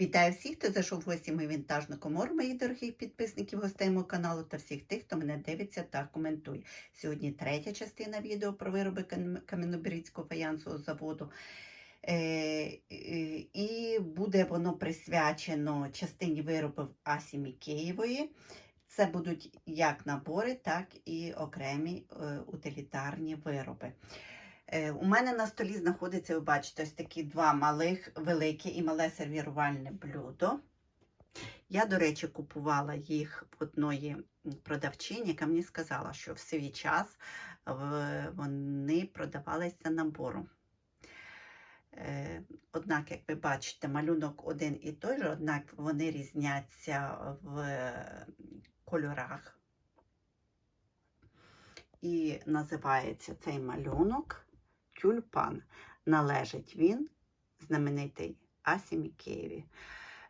Вітаю всіх, хто зайшов в гості мою вінтажну комору, моїх дорогих підписників, гостей мого каналу та всіх тих, хто мене дивиться та коментує. Сьогодні третя частина відео про вироби кам- кам'янобрідського фаянсового заводу. Е, е, і буде воно присвячено частині виробів Асі Мікеєвої. Це будуть як набори, так і окремі е, утилітарні вироби. Е, У мене на столі знаходиться, ви бачите, ось такі два малих, велике і мале сервірувальне блюдо. Я, до речі, купувала їх в одної продавчині, яка мені сказала, що в свій час вони продавалися набором. Е, Однак, як ви бачите, малюнок один і той же, однак вони різняться в кольорах. І називається цей малюнок тюльпан. Належить він знаменитий Асі Мікеєві,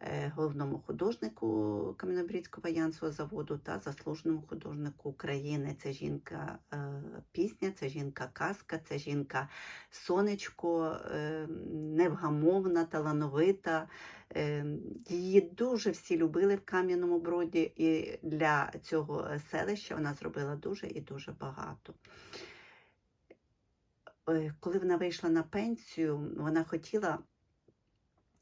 е, головному художнику Кам'янобрідського янсового заводу та заслуженому художнику України. Це жінка е, пісня, це жінка казка, це жінка сонечко, е, невгамовна, талановита. Її дуже всі любили в Кам'яному Броді, і для цього селища вона зробила дуже і дуже багато. Е, Коли вона вийшла на пенсію, вона хотіла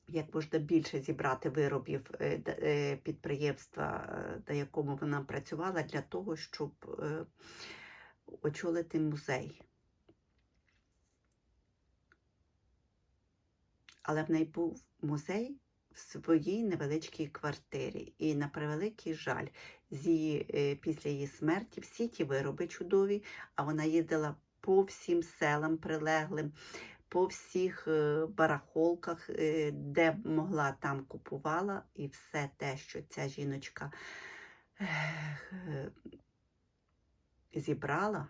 як можна більше зібрати виробів е, е, підприємства, на якому вона працювала, для того, щоб очолити музей. Але в неї був музей в своїй невеличкій квартирі. І на превеликий жаль, з її, після її смерті всі ті вироби чудові, а вона їздила по всім селам прилеглим, по всіх е, барахолках, е, де могла, там купувала, і все те, що ця жіночка е, зібрала,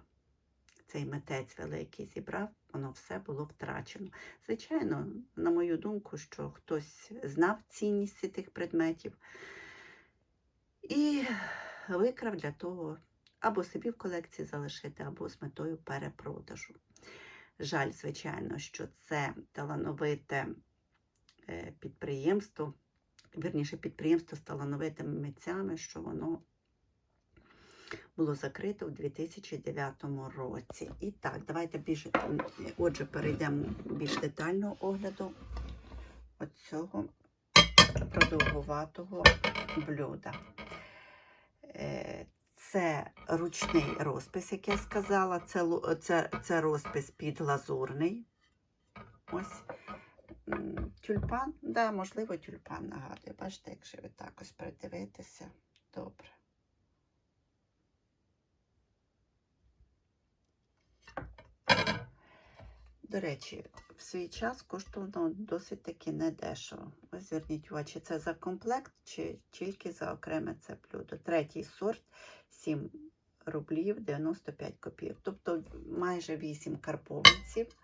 цей митець великий зібрав, воно все було втрачено. Звичайно, на мою думку, що хтось знав цінність тих предметів і викрав для того або собі в колекції залишити, або з метою перепродажу. Жаль, звичайно, що це талановите е, підприємство, вірніше підприємство з талановитими митцями, що воно було закрито у 2009 році. І так, давайте більше, отже, перейдемо більш детального огляду оцього продовгуватого блюда. Це ручний розпис, як я сказала, це, це, це розпис підглазурний. Ось тюльпан, да, можливо, тюльпан нагадує. Бачите, якщо ви так ось придивитеся, добре. До речі, в свій час коштувало досить таки недешево. Ось зверніть увагу, чи це за комплект, чи тільки за окреме це блюдо. Третій сорт 7 рублів 95 копійок. Тобто майже 8 карбованців.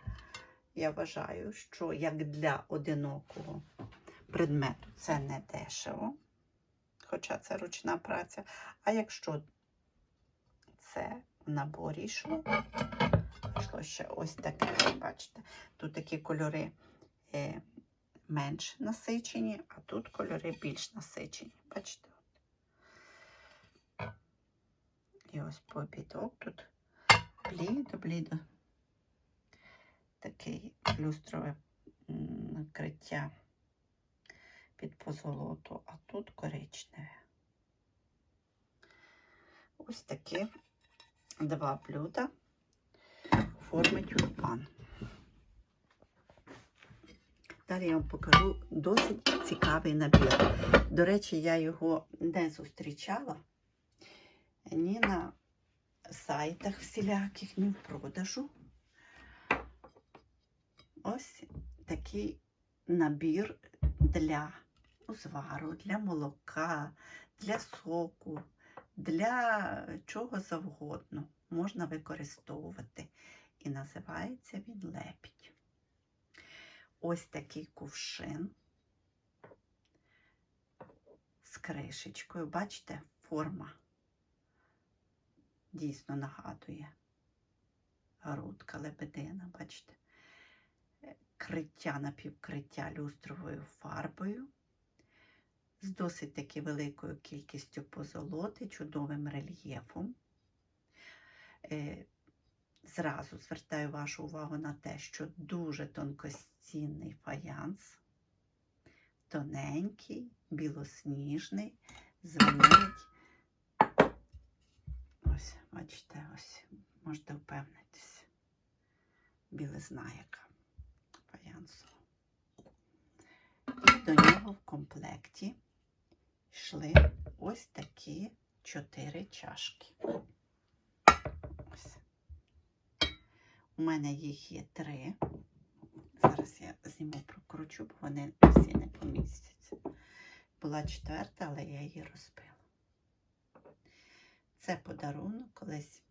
Я вважаю, що як для одинокого предмету це не дешево, хоча це ручна праця. А якщо це наборі йшло, йшло ще ось таке, бачите, тут такі кольори е, менш насичені, а тут кольори більш насичені. Бачите? І ось по обідок тут блідо-блідо такий люстрове накриття під позолоту, а тут коричневе. Ось такі два блюда форми тюльпан. Далі я вам покажу досить цікавий набір. До речі, я його не зустрічала ні на сайтах всіляких, ні в продажу. Ось такий набір для узвару, для молока, для соку, для чого завгодно можна використовувати. І називається він лепідь. Ось такий кувшин з кришечкою. Бачите, форма дійсно нагадує грудка лебедина, бачите? Е, Криття напівкриття люстровою фарбою. З досить таки великою кількістю позолоти, чудовим рельєфом. Е, Зразу звертаю вашу увагу на те, що дуже тонкостінний фаянс, тоненький, білосніжний, звенить. Ось, бачите, ось, можете впевнитися. Білизна яка фаянсу. І до нього в комплекті йшли ось такі чотири чашки. Ось. У мене їх є три. Зараз я зніму прокручу, бо вони всі не помістяться. Була четверта, але я її розбила. Це подарунок, колись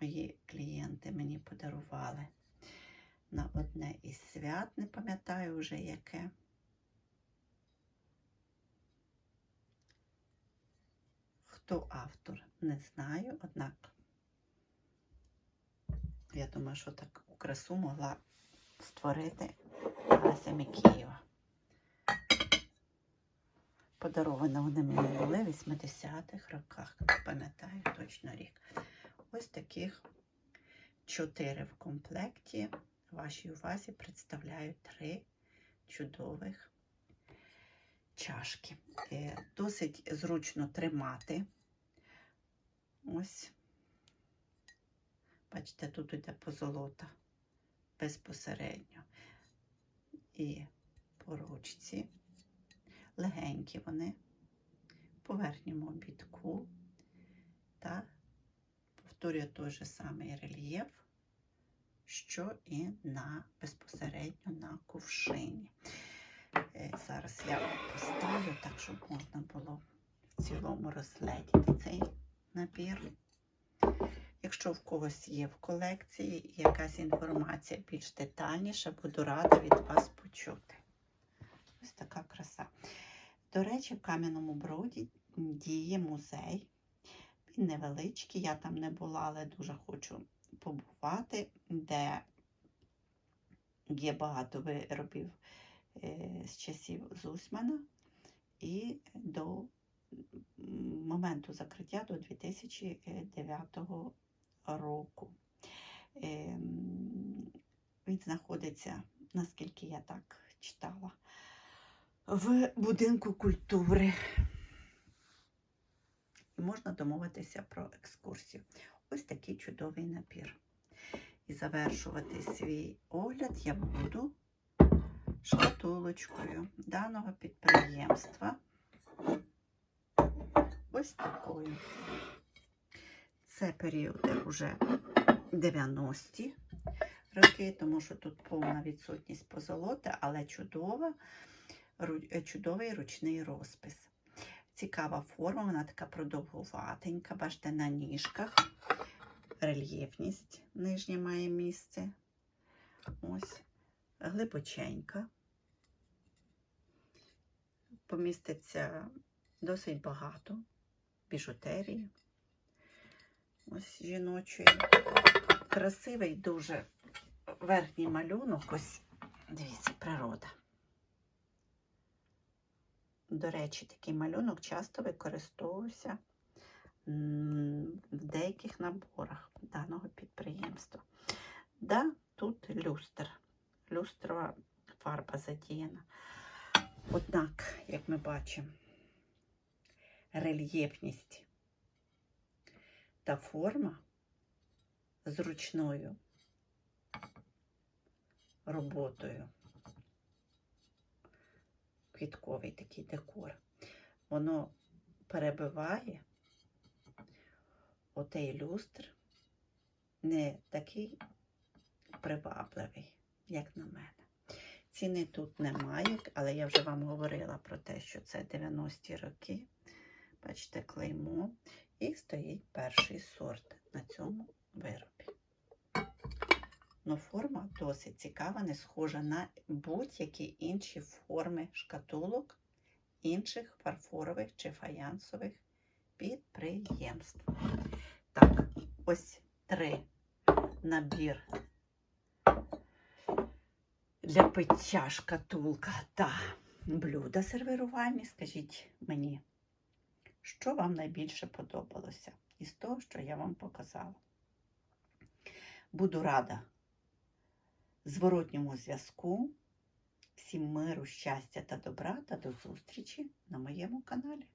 мої клієнти мені подарували на одне із свят, не пам'ятаю вже яке. Хто автор, не знаю, однак я думаю, що таку красу могла створити Леся Микієва. Подарована вони мені були в 80-х роках, не пам'ятаю точно рік. Ось таких чотири в комплекті. Вашій увазі представляю три чудових чашки. Е, Досить зручно тримати. Ось. Бачите, тут йде позолота безпосередньо. І по ручці. Легенькі вони по верхньому обідку. Та повторюю той же самий рельєф, що і на безпосередньо на кувшині. Е, Зараз я поставлю так, щоб можна було в цілому розгледіти цей набір. Якщо в когось є в колекції якась інформація більш детальніша, буду рада від вас почути. Ось така краса. До речі, в Кам'яному Броді діє музей. Він невеличкий, я там не була, але дуже хочу побувати, де є багато виробів е, з часів Зусмана і до моменту закриття до 2009 року. Ем, Він знаходиться, наскільки я так читала, в будинку культури. Можна домовитися про екскурсію. Ось такий чудовий набір. І завершувати свій огляд я буду шкатулочкою даного підприємства. Ось такою. Це періоди вже 90-ті роки, тому що тут повна відсутність позолоти, але чудова, чудовий ручний розпис. Цікава форма, вона така продовгуватенька, бачите, на ніжках. Рельєфність нижня має місце. Ось, глибоченька. Поміститься досить багато біжутерії. Ось жіночої. Красивий дуже верхній малюнок. Ось, дивіться, природа. До речі, такий малюнок часто використовувався в деяких наборах даного підприємства. Да, тут люстр. Люстрова фарба задіяна. Однак, як ми бачимо, рельєфність та форма зручною роботою. Квітковий такий декор. Воно перебиває отей люстр не такий привабливий, як на мене. Ціни тут немає, але я вже вам говорила про те, що це 90-ті роки. Бачите, клеймо. І стоїть перший сорт на цьому виробі. Ну, форма досить цікава, не схожа на будь-які інші форми шкатулок інших фарфорових чи фаянсових підприємств. Так, ось три набір для пиття шкатулка та блюда сервірувальні. Скажіть мені, що вам найбільше подобалося із того, що я вам показала. Буду рада зворотньому зв'язку. Всім миру, щастя та добра та до зустрічі на моєму каналі.